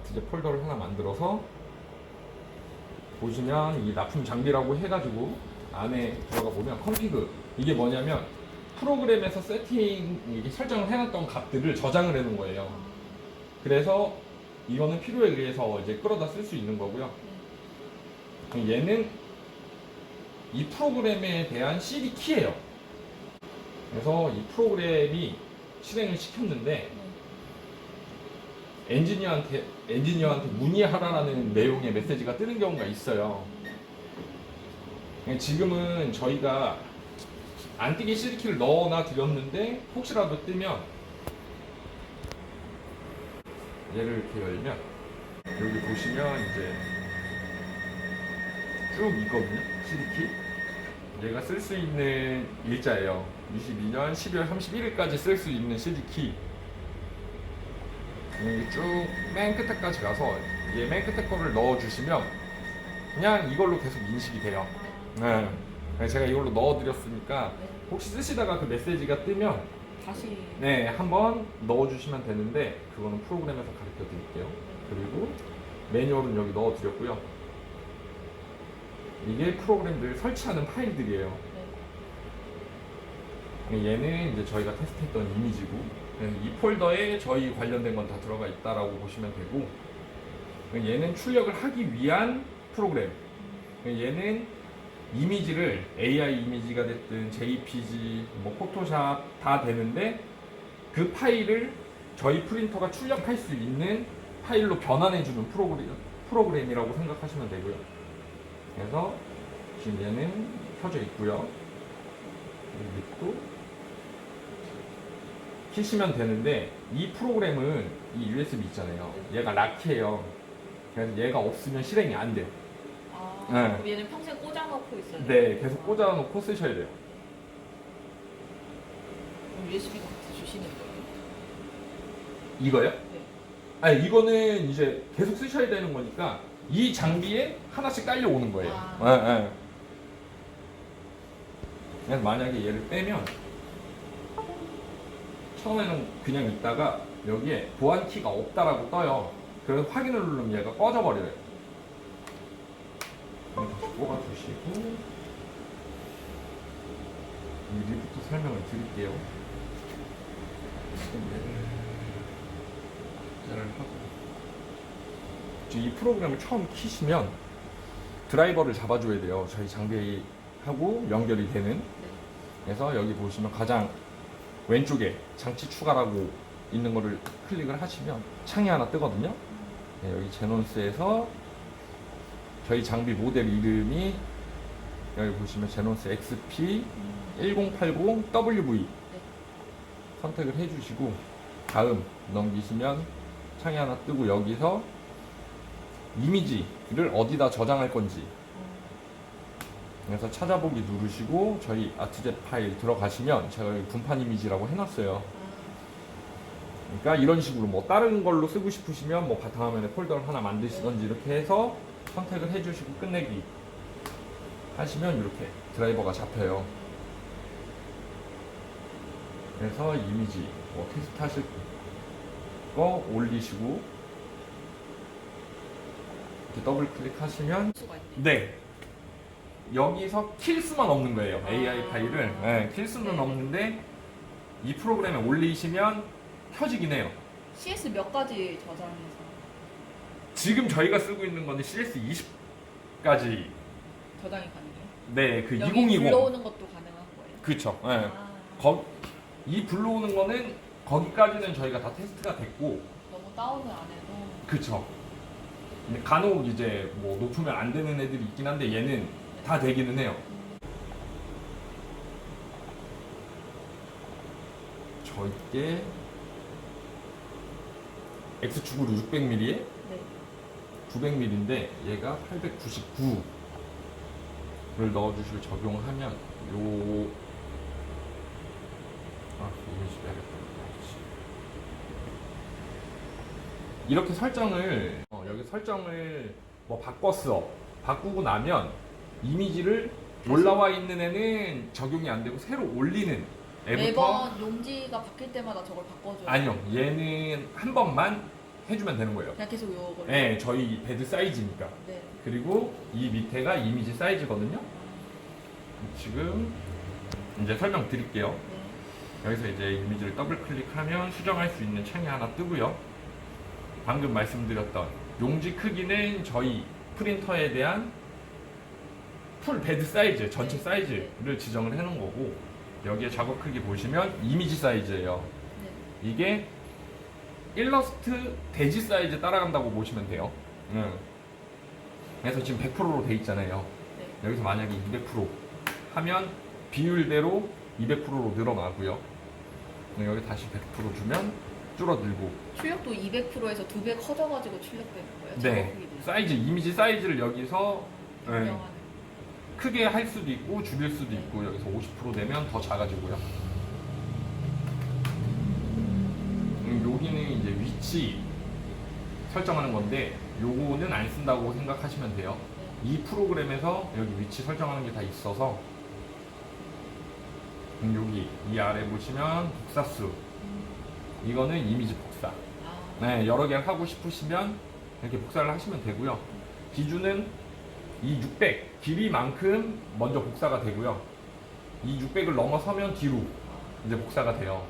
아트제 폴더를 하나 만들어서 보시면 이 납품 장비라고 해가지고 안에 들어가 보면 컴피그 이게 뭐냐면 프로그램에서 세팅 이게 설정을 해놨던 값들을 저장을 해놓은 거예요. 그래서 이거는 필요에 의해서 이제 끌어다 쓸 수 있는 거고요. 얘는 이 프로그램에 대한 CD 키예요. 그래서 이 프로그램이 실행을 시켰는데 엔지니어한테 엔지니어한테 문의하라라는 내용의 메시지가 뜨는 경우가 있어요. 지금은 저희가 안 뜨게 CD 키를 넣어놔 드렸는데 혹시라도 뜨면 얘를 이렇게 열면 여기 보시면 이제 쭉 있거든요. CD키. 얘가 쓸 수 있는 일자예요. 22년 12월 31일까지 쓸 수 있는 CD키. 쭉 맨 끝에까지 가서 얘 맨 끝에 거를 넣어주시면 그냥 이걸로 계속 인식이 돼요. 네. 그래서 제가 이걸로 넣어드렸으니까 혹시 쓰시다가 그 메시지가 뜨면 다시 네 한번 넣어주시면 되는데 그거는 프로그램에서 가르쳐 드릴게요. 그리고 매뉴얼은 여기 넣어드렸고요. 이게 프로그램들 설치하는 파일들이에요. 네. 얘는 이제 저희가 테스트했던 이미지고 그래서 이 폴더에 저희 관련된 건 다 들어가 있다라고 보시면 되고 얘는 출력을 하기 위한 프로그램 얘는 이미지를 AI 이미지가 됐든 JPG, 뭐 포토샵 다 되는데 그 파일을 저희 프린터가 출력할 수 있는 파일로 변환해주는 프로그램, 프로그램이라고 생각하시면 되고요. 그래서 지금 얘는 켜져 있고요. 또 키시면 되는데 이 프로그램은 이 USB 있잖아요. 얘가 락해요. 그래서 얘가 없으면 실행이 안 돼요. 아, 네. 그럼 얘는 평생 꽂아놓고 있어요. 네, 계속 꽂아놓고 쓰셔야 돼요. 그럼 USB 같이 주시는 거예요? 이거요? 네. 아니 이거는 이제 계속 쓰셔야 되는 거니까 이 장비에 하나씩 깔려 오는 거예요. 아. 예, 예. 그래서 만약에 얘를 빼면 처음에는 그냥 있다가 여기에 보안 키가 없다라고 떠요. 그래서 확인을 누르면 얘가 꺼져 버려요. 다시 뽑아주시고 이 리부터 설명을 드릴게요. 얘를 하고 이제 이 프로그램을 처음 키시면 드라이버를 잡아줘야 돼요. 저희 장비하고 연결이 되는. 그래서 여기 보시면 가장 왼쪽에 장치 추가라고 있는 거를 클릭을 하시면 창이 하나 뜨거든요. 네, 여기 제논스에서 저희 장비 모델 이름이 여기 보시면 제논스 XP 1080WV 선택을 해주시고 다음 넘기시면 창이 하나 뜨고 여기서 이미지를 어디다 저장할 건지 그래서 찾아보기 누르시고 저희 아트제 파일 들어가시면 제가 여기 분판 이미지라고 해놨어요. 그러니까 이런 식으로 뭐 다른 걸로 쓰고 싶으시면 뭐 바탕화면에 폴더를 하나 만드시던지 이렇게 해서 선택을 해주시고 끝내기 하시면 이렇게 드라이버가 잡혀요. 그래서 이미지 뭐 테스트 하실 거 올리시고 이렇게 더블 클릭하시면 있네. 네. 여기서 킬 수만 없는 거예요. 아. AI 파일을. 네, 킬 수는 네. 없는데 이 프로그램에 올리시면 켜지긴 해요. CS 몇 가지 저장해서 지금 저희가 쓰고 있는 거는 CS 20까지 저장이 가능해요? 네, 그 여기 2020. 불러오는 것도 가능한 거예요? 그쵸. 네. 아, 거, 이 불러오는 거는 거기까지는 저희가 다 테스트가 됐고 너무 다운을 안 해도 그쵸. 근데 간혹 이제 뭐 높으면 안 되는 애들이 있긴 한데 얘는 다 되기는 해요. 저게 X 축으로 600mm에 네. 900mm인데 얘가 899를 넣어주시고 적용하면 요 아. 이렇게 설정을 어, 여기 설정을 뭐 바꿨어 바꾸고 나면 이미지를 올라와 있는 애는 적용이 안 되고 새로 올리는 애부터 매번 용지가 바뀔 때마다 저걸 바꿔줘요. 아니요 얘는 한 번만 해주면 되는 거예요. 그냥 계속 요걸. 네, 저희 베드 사이즈니까. 네. 그리고 이 밑에가 이미지 사이즈거든요. 지금 이제 설명 드릴게요. 네. 여기서 이제 이미지를 더블 클릭하면 수정할 수 있는 창이 하나 뜨고요. 방금 말씀드렸던 용지 크기는 저희 프린터에 대한 풀 베드 사이즈, 전체 네. 사이즈를 지정을 해놓은 거고 여기에 작업 크기 보시면 이미지 사이즈예요. 네. 이게 일러스트 대지 사이즈 따라간다고 보시면 돼요. 응. 그래서 지금 100%로 돼 있잖아요. 네. 여기서 만약에 200% 하면 비율대로 200%로 늘어나고요. 여기 다시 100% 주면 줄어들고. 출력도 200%에서 두 배 커져가지고 출력되는 거예요. 네. 사이즈 이미지 사이즈를 여기서 네, 변경하는. 크게 할 수도 있고 줄일 수도 네. 있고 여기서 50% 되면 더 작아지고요. 음, 여기는 이제 위치 설정하는 건데 요거는 안 쓴다고 생각하시면 돼요. 네. 이 프로그램에서 여기 위치 설정하는 게 다 있어서 음, 여기 이 아래 보시면 복사수 음. 이거는 이미지 복사 아. 네, 여러 개를 하고 싶으시면 이렇게 복사를 하시면 되고요 기준은 이 600 길이만큼 먼저 복사가 되고요 이 600을 넘어서면 뒤로 이제 복사가 돼요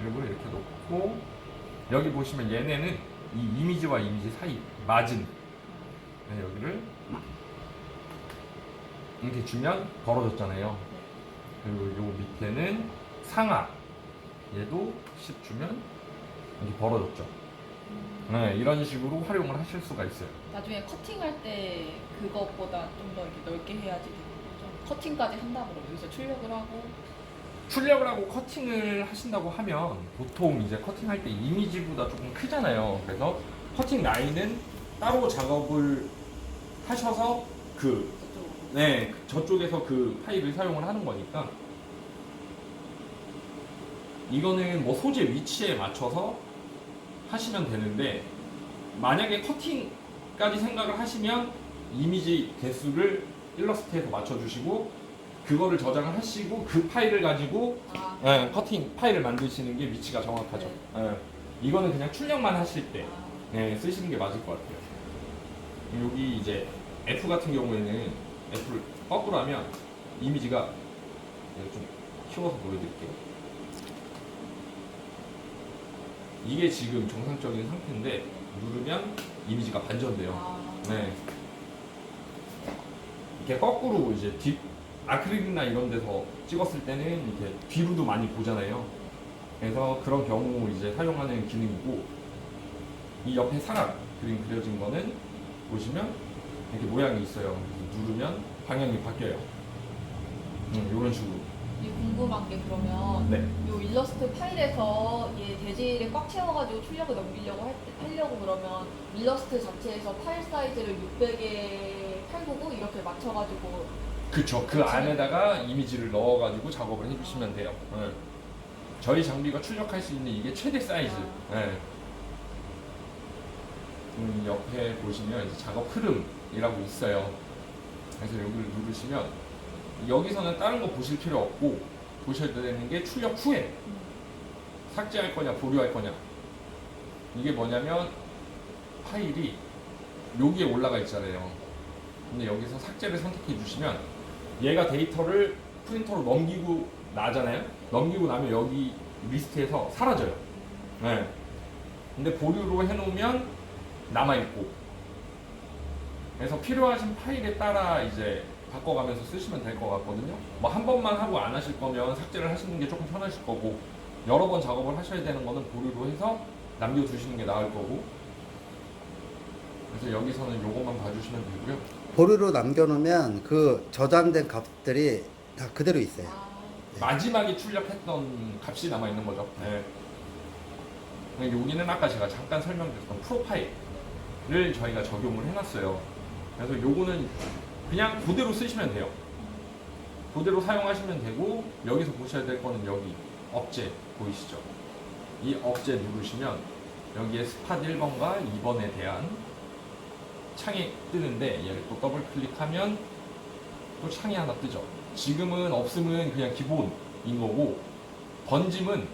그리고 이렇게 놓고 여기 보시면 얘네는 이 이미지와 이미지 사이 마진 네, 여기를 이렇게 주면 벌어졌잖아요. 그리고 요 밑에는 상하 얘도 10 주면 이렇게 벌어졌죠. 네, 이런 식으로 활용을 하실 수가 있어요. 나중에 커팅할 때 그것보다 좀 더 이렇게 넓게 해야지 되는 거죠. 커팅까지 한다고 여기서 출력을 하고 출력을 하고 커팅을 하신다고 하면 보통 이제 커팅할 때 이미지보다 조금 크잖아요. 그래서 커팅 라인은 따로 작업을 하셔서 그 저쪽으로. 네, 저쪽에서 그 파일을 사용을 하는 거니까 이거는 뭐 소재 위치에 맞춰서 하시면 되는데 만약에 커팅까지 생각을 하시면 이미지 개수를 일러스트에서 맞춰주시고 그거를 저장을 하시고 그 파일을 가지고 아. 예, 커팅 파일을 만드시는 게 위치가 정확하죠. 예, 이거는 그냥 출력만 하실 때 아. 네, 쓰시는 게 맞을 것 같아요. 여기 이제 F 같은 경우에는 F를 거꾸로 하면 이미지가 좀 키워서 보여드릴게요. 이게 지금 정상적인 상태인데 누르면 이미지가 반전돼요. 아. 네. 이렇게 거꾸로 이제 뒤 아크릴이나 이런 데서 찍었을 때는 이렇게 뒤로도 많이 보잖아요. 그래서 그런 경우 이제 사용하는 기능이고 이 옆에 사각 그림 그려진 거는 보시면 이렇게 모양이 있어요. 누르면 방향이 바뀌어요. 음, 이런 식으로. 이 궁금한 게 그러면 네. 요 일러스트 파일에서 얘 대지를 꽉 채워가지고 출력을 넘기려고 할, 때- 하려고 그러면 일러스트 자체에서 파일 사이즈를 600에 899 이렇게 맞춰가지고 그쵸. 그 그치. 안에다가 이미지를 넣어가지고 작업을 해주시면 돼요. 네. 저희 장비가 출력할 수 있는 이게 최대 사이즈. 네. 음, 옆에 보시면 이제 작업 흐름이라고 있어요. 그래서 여기를 누르시면 여기서는 다른 거 보실 필요 없고 보셔야 되는 게 출력 후에 음. 삭제할 거냐 보류할 거냐 이게 뭐냐면 파일이 여기에 올라가 있잖아요 근데 여기서 삭제를 선택해 주시면 얘가 데이터를 프린터로 넘기고 나잖아요 넘기고 나면 여기 리스트에서 사라져요 네. 근데 보류로 해놓으면 남아있고 그래서 필요하신 파일에 따라 이제 바꿔가면서 쓰시면 될 것 같거든요. 뭐 한 번만 하고 안 하실 거면 삭제를 하시는 게 조금 편하실 거고 여러 번 작업을 하셔야 되는 거는 보류로 해서 남겨두시는 게 나을 거고 그래서 여기서는 요것만 봐주시면 되고요. 보류로 남겨놓으면 그 저장된 값들이 다 그대로 있어요. 아. 마지막에 출력했던 값이 남아 있는 거죠. 네. 여기는 아까 제가 잠깐 설명드렸던 프로파일을 저희가 적용을 해놨어요. 그래서 요거는 그냥 그대로 쓰시면 돼요. 그대로 사용하시면 되고 여기서 보셔야 될 거는 여기 업체 보이시죠? 이 업체 누르시면 여기에 스팟 1번과 2번에 대한 창이 뜨는데 얘를 또 더블 클릭하면 또 창이 하나 뜨죠. 지금은 없음은 그냥 기본인 거고 번짐은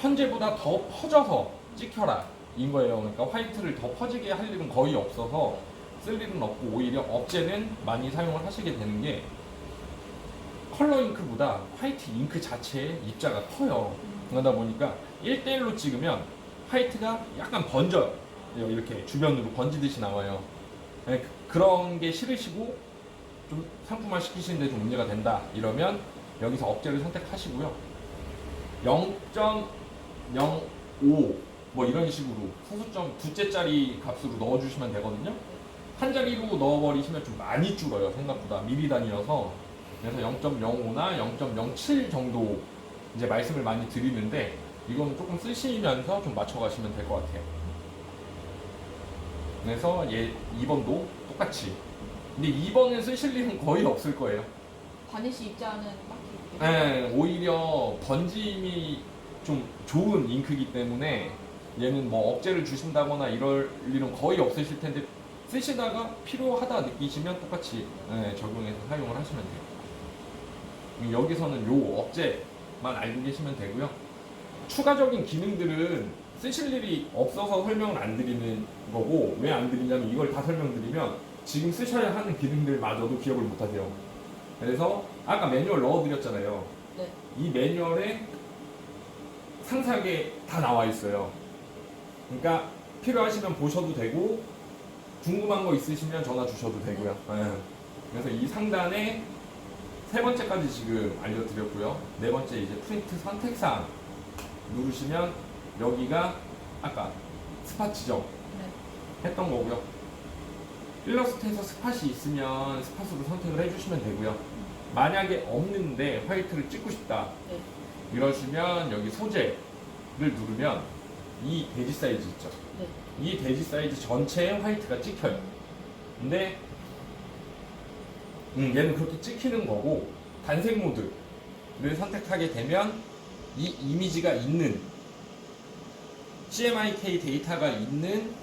현재보다 더 퍼져서 찍혀라 인 거예요. 그러니까 화이트를 더 퍼지게 할 일은 거의 없어서 쓸 일은 없고 오히려 업체는 많이 사용을 하시게 되는 게 컬러 잉크보다 화이트 잉크 자체의 입자가 커요. 그러다 보니까 1대1로 찍으면 화이트가 약간 번져요. 이렇게 주변으로 번지듯이 나와요. 네, 그- 그런 게 싫으시고 좀 상품화 시키시는데 좀 문제가 된다 이러면 여기서 업체를 선택하시고요. 0.05 뭐 이런 식으로 소수점 두째 짜리 값으로 넣어주시면 되거든요. 한 자리로 넣어버리시면 좀 많이 줄어요 생각보다 미리 단위여서 그래서 0.05나 0.07 정도 이제 말씀을 많이 드리는데 이건 조금 쓰시면서 좀 맞춰가시면 될 것 같아요. 그래서 얘 2번도 똑같이. 근데 2번은 쓰실 일은 거의 없을 거예요. 바니쉬 입자는 딱히 네, 오히려 번짐이 좀 좋은 잉크이기 때문에 얘는 뭐 억제를 주신다거나 이럴 일은 거의 없으실 텐데 쓰시다가 필요하다 느끼시면 똑같이 네, 적용해서 사용을 하시면 돼요. 여기서는 요 억제만 알고 계시면 되고요. 추가적인 기능들은 쓰실 일이 없어서 설명을 안 드리는 거고 왜 안 드리냐면 이걸 다 설명드리면 지금 쓰셔야 하는 기능들마저도 기억을 못 하세요. 그래서 아까 매뉴얼 넣어드렸잖아요. 네. 이 매뉴얼에 상세하게 다 나와 있어요. 그러니까 필요하시면 보셔도 되고 궁금한 거 있으시면 전화 주셔도 되고요. 예. 그래서 이 상단에 세 번째까지 지금 알려드렸고요. 네 번째 이제 프린트 선택사항 누르시면 여기가 아까 스팟 지정 네. 했던 거고요. 일러스트에서 스팟이 있으면 스팟으로 선택을 해주시면 되고요. 만약에 없는데 화이트를 찍고 싶다 네. 이러시면 여기 소재를 누르면 이 대지 사이즈 있죠. 네. 이 대지 사이즈 전체에 화이트가 찍혀요. 근데 음, 얘는 그렇게 찍히는 거고 단색 모드를 선택하게 되면 이 이미지가 있는 CMYK 데이터가 있는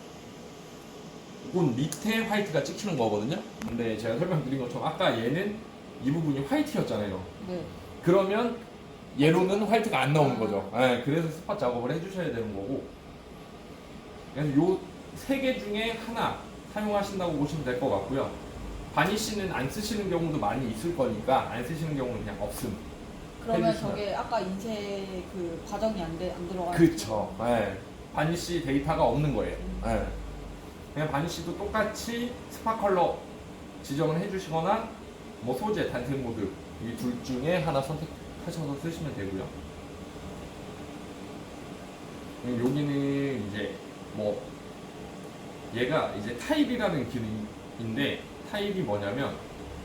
곳 밑에 화이트가 찍히는 거거든요. 근데 제가 설명드린 것처럼 아까 얘는 이 부분이 화이트였잖아요. 네. 그러면 얘로는 화이트가 안 나오는 거죠. 예, 그래서 스팟 작업을 해주셔야 되는 거고. 그래서 요 세 개 중에 하나 사용하신다고 보시면 될 것 같고요. 바니쉬는 안 쓰시는 경우도 많이 있을 거니까 안 쓰시는 경우는 그냥 없음. 그러면 해주시면. 저게 아까 인쇄 그 과정이 안, 돼, 안 들어가는 그쵸. 예. 바니쉬 데이터가 없는 거예요. 예. 그냥 바니쉬도 똑같이 스파 컬러 지정을 해주시거나 뭐 소재, 단색 모드 이 둘 중에 하나 선택 하셔서 쓰시면 되고요. 여기는 이제 뭐 얘가 이제 타입이라는 기능인데 타입이 뭐냐면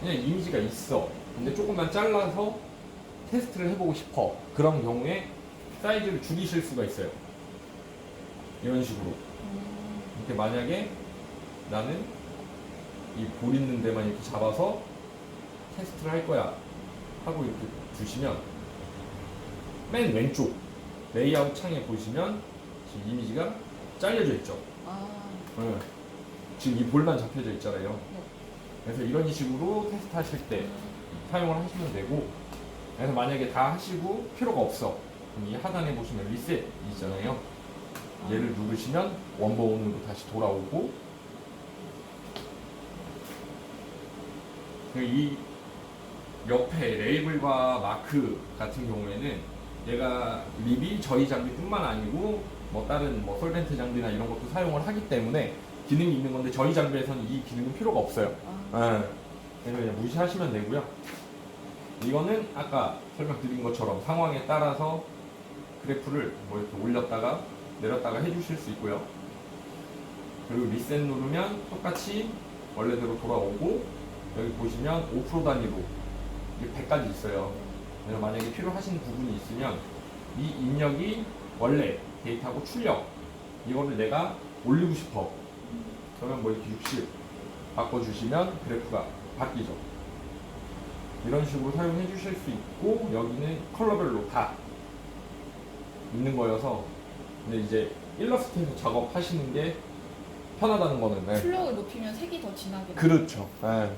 그냥 이미지가 있어. 근데 조금만 잘라서 테스트를 해보고 싶어. 그런 경우에 사이즈를 줄이실 수가 있어요. 이런 식으로. 음, 이렇게 만약에 나는 이 볼 있는 데만 이렇게 잡아서 테스트를 할 거야 하고 이렇게 두시면 맨 왼쪽 레이아웃 창에 보시면 지금 이미지가 잘려져 있죠. 아, 네. 지금 이 볼만 잡혀져 있잖아요. 네. 그래서 이런 식으로 테스트 하실 때 사용을 하시면 되고 그래서 만약에 다 하시고 필요가 없어 그럼 이 하단에 보시면 리셋 있잖아요 얘를 누르시면 원본으로 다시 돌아오고 그리고 이 옆에 레이블과 마크 같은 경우에는 얘가 립이 저희 장비뿐만 아니고 뭐 다른 뭐 솔벤트 장비나 이런 것도 사용을 하기 때문에 기능이 있는 건데 저희 장비에서는 이 기능은 필요가 없어요. 아, 예. 그래서 그냥 무시하시면 되고요. 이거는 아까 설명드린 것처럼 상황에 따라서 그래프를 뭐 이렇게 올렸다가 내렸다가 해주실 수 있고요. 그리고 리셋 누르면 똑같이 원래대로 돌아오고 여기 보시면 5% 단위로 이게 100까지 있어요. 그래서 만약에 필요하신 부분이 있으면 이 입력이 원래 데이터하고 출력 이거를 내가 올리고 싶어. 그러면 뭐 이렇게 60 바꿔주시면 그래프가 바뀌죠. 이런 식으로 사용해 주실 수 있고 여기는 컬러별로 다 있는 거여서 근데 이제 일러스트에서 작업하시는 게 편하다는 거는 네. 출력을 높이면 색이 더 진하게. 그렇죠. 예.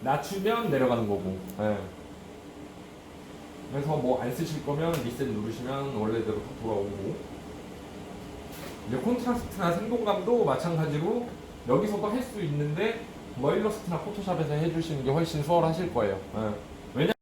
낮추면 내려가는 거고. 예. 그래서 뭐 안 쓰실 거면 리셋 누르시면 원래대로 다 돌아오고 이제 콘트라스트나 생동감도 마찬가지로 여기서도 할 수 있는데 뭐 일러스트나 포토샵에서 해주시는 게 훨씬 수월하실 거예요. 예.